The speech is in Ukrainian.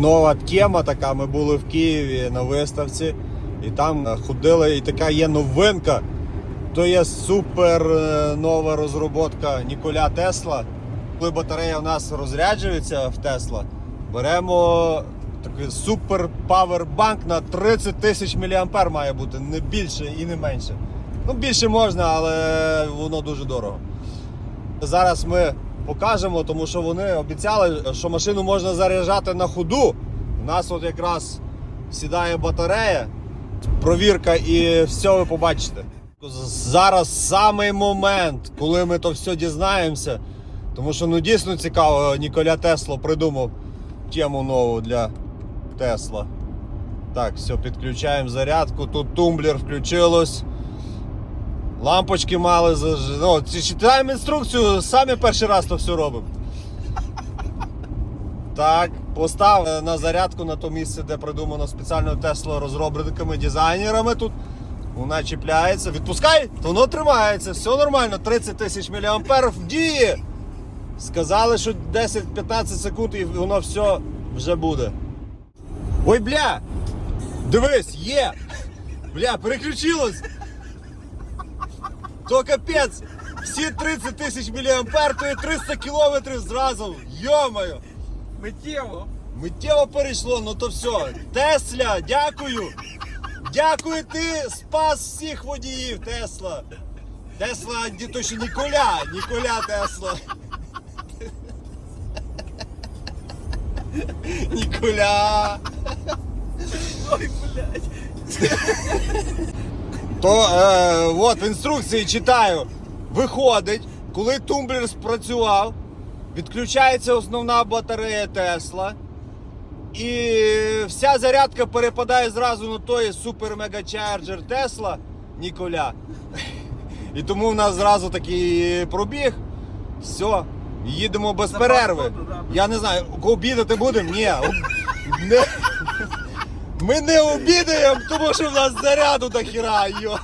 Нова тема така. Ми були в Києві на виставці, і там ходили, і така є новинка. То є супер е, нова розробка Ніколя Тесла. Коли батарея у нас розряджується в Тесла, беремо такий супер павербанк на 30 тисяч мА має бути, не більше і не менше. Ну, більше можна, але воно дуже дорого. Зараз ми покажемо, тому що вони обіцяли, що машину можна заряджати на ходу. У нас от якраз сідає батарея, провірка і все ви побачите. Зараз самий момент, коли ми то все дізнаємося. Тому що ну дійсно цікаво, Ніколя Тесло придумав тему нову для Тесла. Так, все, підключаємо зарядку. Тут тумблер включилось. Лампочки мали ну, читаємо інструкцію, самі перший раз то все робимо. Так, постав на зарядку на то місце, де придумано спеціально Тесло розробниками, дизайнерами тут. Вона чіпляється, відпускай, воно тримається, все нормально, 30 тисяч мА в дії. Сказали, що 10-15 секунд і воно все вже буде. Ой, бля! Дивись, є! Бля, переключилось! То капець! Всі 30 тисяч мА, то є 300 кілометрів зразу. Йомаю! Миттєво. Миттєво перейшло, ну то все. Тесля, дякую! Дякую, ти спас всіх водіїв, Тесла. Тесла, ні, то ще Ніколя, Ніколя Тесла. Ніколя. Ой, блядь. То е, от в інструкції читаю. Виходить, коли тумблер спрацював, відключається основна батарея Тесла. І вся зарядка перепадає зразу на той супер мегачарджер Тесла Ніколя. І тому в нас зразу такий пробіг. Все, їдемо без перерви. Я не знаю, обідати будемо? Ні. Не. Ми не обідаємо, тому що в нас заряду до хіра. Йо.